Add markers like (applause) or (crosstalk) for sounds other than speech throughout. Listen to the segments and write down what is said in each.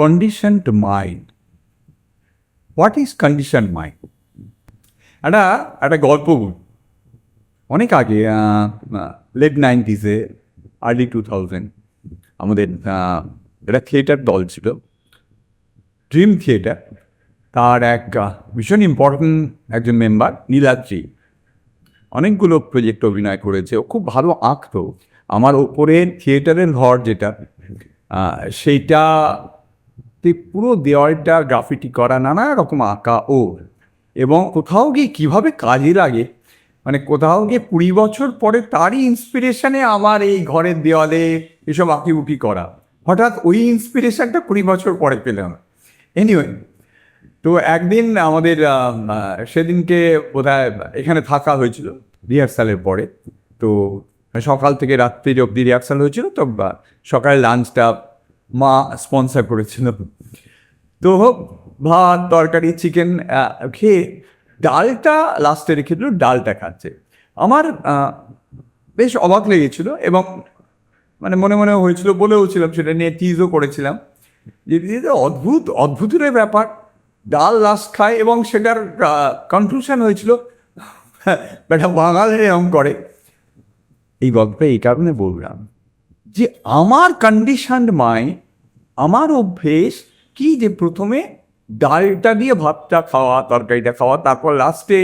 Conditioned mind what is condition mind একটা একটা গল্প। অনেক আগে লেট নাইনটিসে আর্লি টু থাউজেন্ড আমাদের একটা থিয়েটার দল ছিল ড্রিম থিয়েটার তার এক ভীষণ ইম্পর্ট্যান্ট একজন মেম্বার নীলাদ্রি অনেকগুলো প্রজেক্ট অভিনয় করেছে, ও খুব ভালো আঁকতো আমার ওপরে থিয়েটারের ঘর যেটা সেইটা তে পুরো দেওয়ালটা গ্রাফিটি করা, নানা রকম আঁকা ও এবং কোথাও গিয়ে কীভাবে কাজে লাগে মানে কোথাও গিয়ে কুড়ি বছর পরে তারই ইন্সপিরেশনে আমার এই ঘরের দেওয়ালে এসব আঁকিবুকি করা। হঠাৎ ওই ইন্সপিরেশনটা কুড়ি বছর পরে পেলাম। এনিওয়ে তো একদিন আমাদের সেদিনকে বোধহয় এখানে থাকা হয়েছিল রিহার্সালের পরে। তো সকাল থেকে রাত্রি অবধি রিহার্সাল হয়েছিল, তো সকালে লাঞ্চটা মা স্পন্সার করেছিল। তো ভাত, তরকারি চিকেন খেয়ে ডালটা লাস্টে রেখে দিল, ডালটা খাচ্ছে। আমার বেশ অবাক লেগেছিল এবং মানে মনে মনে হয়েছিল, বলেও ছিলাম সেটা নিয়ে টিজও করেছিলাম। যে অদ্ভুত, অদ্ভুতের ব্যাপার, ডাল লাস্ট খায় এবং সেটার কনক্লুশন হয়েছিল (laughs) বেটা বাঙালি এরকম করে। এই গল্পটা এই কারণে বললাম যে আমার কন্ডিশনড মাইন্ড আমার অভ্যেস কি যে প্রথমে ডালটা দিয়ে ভাতটা খাওয়া, তরকারিটা খাওয়া, তারপর লাস্টে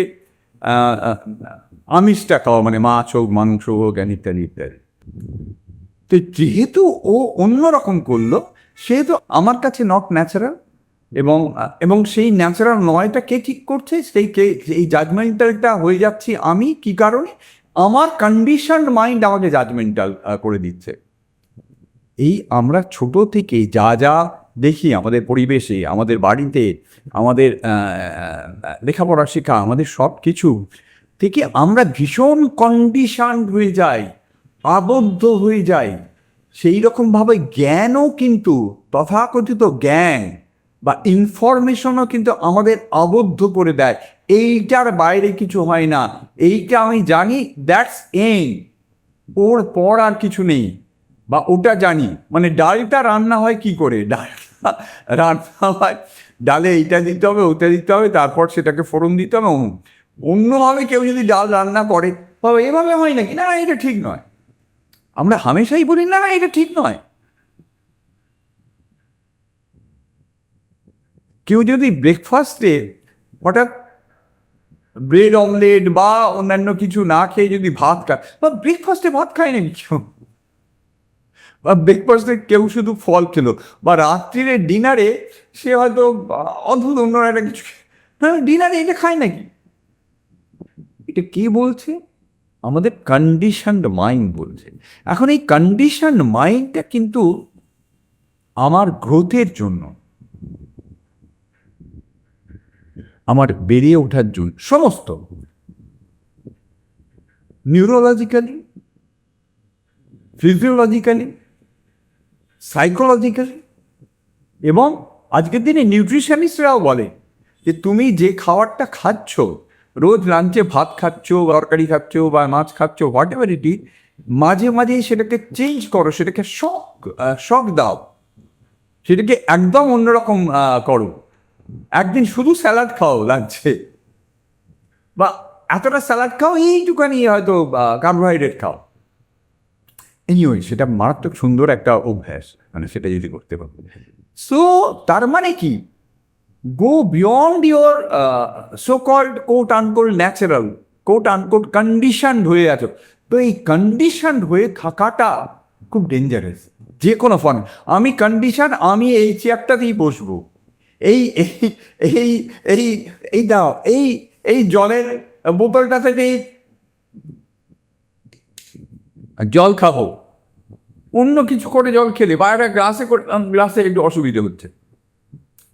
আমিষটা খাওয়া মানে মাছ হোক, মাংস হোক ইত্যাদি ইত্যাদি। তো যেহেতু ও অন্যরকম করল, সেহেতু আমার কাছে নট ন্যাচারাল এবং এবং সেই ন্যাচারাল নয়টা কে ঠিক করছে, সেই কে এই জাজমেন্টালটা হয়ে যাচ্ছি আমি, কি কারণে? আমার কন্ডিশনড মাইন্ড আমাকে জাজমেন্টাল করে দিচ্ছে। এই আমরা ছোট থেকে যা যা দেখি আমাদের পরিবেশে, আমাদের বাড়িতে, আমাদের লেখাপড়া শেখা, আমাদের সব কিছু থেকে আমরা ভীষণ কন্ডিশন হয়ে যাই, আবদ্ধ হয়ে যাই। সেই রকমভাবে জ্ঞানও কিন্তু, তথাকথিত জ্ঞান বা ইনফরমেশনও কিন্তু আমাদের আবদ্ধ করে দেয়। এইটার বাইরে কিছু হয় না। এইটা আমি জানি দ্যাটস এন ওর পর আর কিছু নেই। বা ওটা জানি। মানে ডালটা রান্না হয় কি করে? ডাল (laughs) রান্না হয়, ডালে এইটা দিতে হবে ওটা দিতে হবে, তারপর সেটাকে ফোড়ন দিতে হবে। অন্যভাবে কেউ যদি ডাল রান্না করে, তবে এভাবে হয় নাকি? না, এটা ঠিক নয়। আমরা হামেশাই বলি, না না, এটা ঠিক নয়। কেউ যদি ব্রেকফাস্টে হঠাৎ ব্রেড অমলেট বা অন্যান্য কিছু না খেয়ে যদি ভাত খায়, বা ব্রেকফাস্টে ভাত খায় নাকি কেউ? বা ব্রেকফাস্টে কেউ শুধু ফল খেলো, বা রাত্রিরে ডিনারে সে হয়তো অদ্ভুত অন্য একটা কিছু হ্যাঁ ডিনারে এটা খায় নাকি? এটা কে বলছে? আমাদের কন্ডিশনড মাইন্ড বলছে। এখন এই কন্ডিশনড মাইন্ডটা কিন্তু আমার গ্রোথের জন্য, আমার বেরিয়ে ওঠার জন্য, সমস্ত। নিউরোলজিক্যালি ফিজিওলজিক্যালি সাইকোলজিক্যালি এবং আজকের দিনে নিউট্রিশনিস্টরাও বলে যে তুমি যে খাবারটা খাচ্ছ, রোজ লাঞ্চে ভাত খাচ্ছ, তরকারি খাচ্ছ বা মাছ খাচ্ছ হোয়াট এভার ইট মাঝে মাঝে সেটাকে চেঞ্জ করো, সেটাকে শখ শখ দাও। সেটাকে একদম অন্যরকম করো। একদিন শুধু স্যালাড খাও লাঞ্চে বা এতটা স্যালাড খাও এইটুখানি হয়তো কার্বোহাইড্রেট খাও। এনিওয়ে সেটা মারাত্মক সুন্দর একটা অভ্যাস মানে সেটা যদি করতে পারো। সো তার মানে কি? Go beyond your so called quote uncalled natural quote unquote conditioned হয়ে আছো। তো এই কন্ডিশনড হয়ে থাকাটা খুব ডেঞ্জারাস যে কোনো ফর্ম আমি কন্ডিশন আমি এই চেয়ারটাতেই বসবো। এই এই এই এই এই দাও, এই এই জলের বোতলটা থেকে জল খাব। অন্য কিছু করে জল খেলে, বা একটা গ্লাসে করে গ্লাসে একটু অসুবিধে হচ্ছে।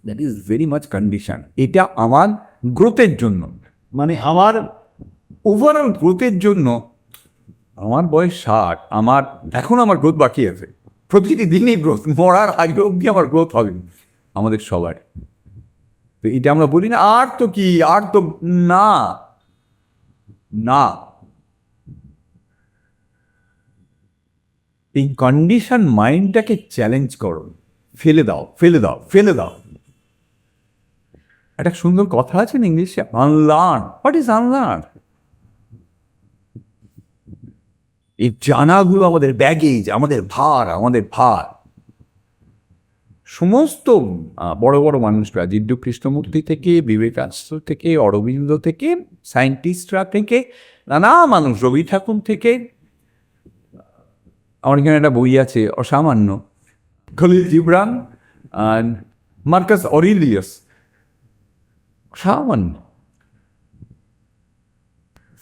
That is very much condition এটা আমার গ্রোথের জন্য। মানে আমার ওভারঅল গ্রোথের জন্য আমার বয়স ষাট, আমার, এখন আমার গ্রোথ বাকি আছে। প্রতিটি দিনই গ্রোথ মরার আগে অবধি আমার গ্রোথ হবে আমাদের সবার। তো এটা আমরা বলি না, আর তো কি, আর তো না না। এই কন্ডিশন মাইন্ডটাকে চ্যালেঞ্জ করো। ফেলে দাও ফেলে দাও ফেলে দাও। একটা সুন্দর কথা আছে না ইংলিশে? আনলার্ন হোয়াট ইজ আনলার্ন এই জানাগুলো আমাদের ব্যাগেজ আমাদের ভার আমাদের ভার। সমস্ত বড় বড় মানুষরা জিড্ডু কৃষ্ণমূর্তি থেকে বিবেকানন্দ থেকে, অরবিন্দ থেকে সায়েন্টিস্টরা থেকে, নানা মানুষ, রবি ঠাকুর থেকে আমার এখানে একটা বই আছে, অসামান্য। Khalil Gibran and Marcus Aurelius. সামান্য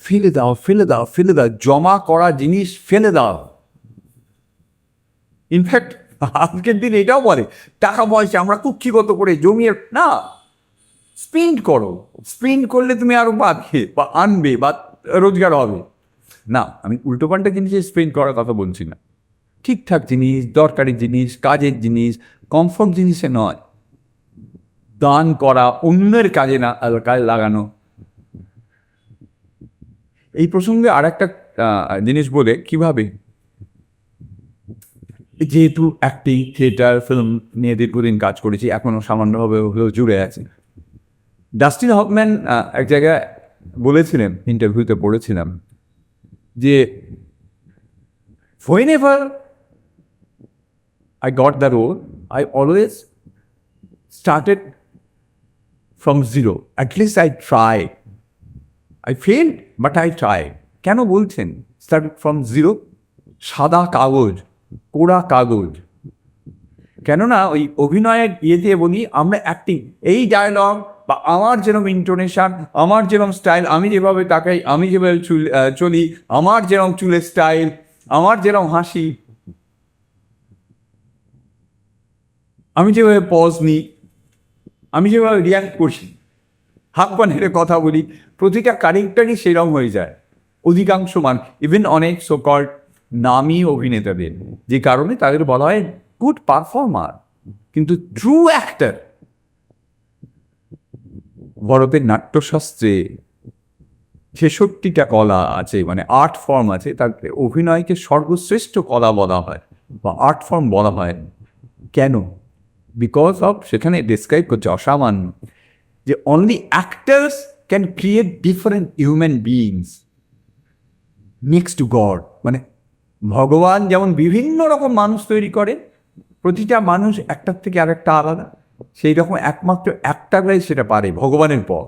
ফেলে দাও ফেলে দাও ফেলে দাও, জমা করা জিনিস ফেলে দাও। ইনফ্যাক্ট আজকের দিন এটাও বলে, টাকা পয়সা আমরা কুক্ষিগত করে জমিয়ে, না স্পেন্ড করো। স্পেন্ড করলে তুমি আরও পাবে বা আনবে বা রোজগার হবে। না, আমি উল্টোপাল্টা জিনিসে স্পেন্ড করার কথা বলছি না। ঠিকঠাক জিনিস, দরকারি জিনিস, কাজের জিনিস কমফর্ট জিনিসে নয়। দান করা অন্যের কাজে না কাজে লাগানো। এই প্রসঙ্গে আর একটা জিনিস বলে, কীভাবে? যেহেতু অ্যাক্টিং থিয়েটার ফিল্ম নিয়ে দীর্ঘদিন কাজ করেছি এখনও সামান্যভাবে হলেও জুড়ে আছে। ডাস্টিন হকম্যান এক জায়গায় বলেছিলেন ইন্টারভিউতে পড়েছিলাম, যে whenever I got the role, I always started from zero. At least I tried. I failed, but I tried. কেন বলছেন স্টার্ট ফ্রম জিরো সাদা কাগজ কোড়া কাগজ কেননা ওই অভিনয়ের ইয়ে দিয়ে বলি আমরা অ্যাক্টিং এই ডায়লগ বা আমার যেরকম ইন্টোনেশন আমার যেরকম স্টাইল আমি যেভাবে তাকাই আমি যেভাবে চুল চলি আমার যেরকম চুলের স্টাইল আমার যেরকম হাসি আমি যেভাবে পজ নিই, আমি যেভাবে রিয়াক্ট করছি, হাত পা নেড়ে কথা বলি, প্রতিটা কারেক্টারই সেরকম হয়ে যায়। অধিকাংশ মান ইভেন অনেক সোকল্ড নামী অভিনেতাদের, যে কারণে তাদের বলা হয় গুড পারফর্মার কিন্তু ট্রু অ্যাক্টার ভারতের নাট্যশাস্ত্রে ছেষট্টিটা কলা আছে মানে আর্ট ফর্ম আছে, তার অভিনয়কে সর্বশ্রেষ্ঠ কলা বলা হয়, বা আর্ট ফর্ম বলা হয়। কেন? বিকজ অফ সেখানে ডিসক্রাইব করছে অসামান্য, যে only actors can create different human beings next to god মানে ভগবান যেমন বিভিন্ন রকম মানুষ তৈরি করে, প্রতিটা মানুষ একটার থেকে আরেকটা আলাদা সেই রকম একমাত্র একটারাই সেটা পারে ভগবানের পর।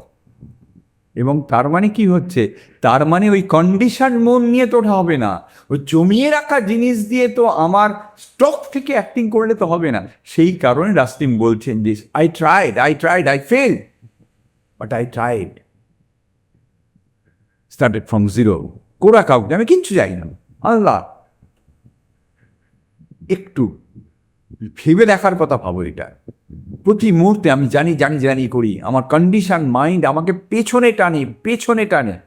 এবং তার মানে কি হচ্ছে? তার মানে ওই কন্ডিশন মন নিয়ে তো ওঠা হবে না। ওই জমিয়ে রাখা জিনিস দিয়ে তো আমার স্টক থেকে অ্যাক্টিং করলে তো হবে না। সেই কারণে রাস্তিম বলছেন যে I tried I tried I fail but I tried started from zero কোরা কাউকে? আমি কিচ্ছু যাই না। আল্লাহ। একটু ভেবে দেখার কথা ভাবো এটা। প্রতি মুহূর্তে আমি জানি জানি জানি করি, আমার কন্ডিশন মাইন্ড আমাকে পেছনে টানে পেছনে টানে।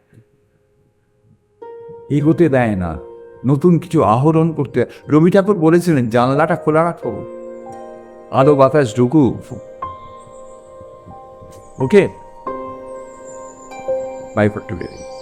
এগোতে দেয় না। নতুন কিছু আহরণ করতে রবি ঠাকুর বলেছিলেন, জানলাটা খোলা রাখো। আলো, বাতাস ঢুকু। Okay bye for today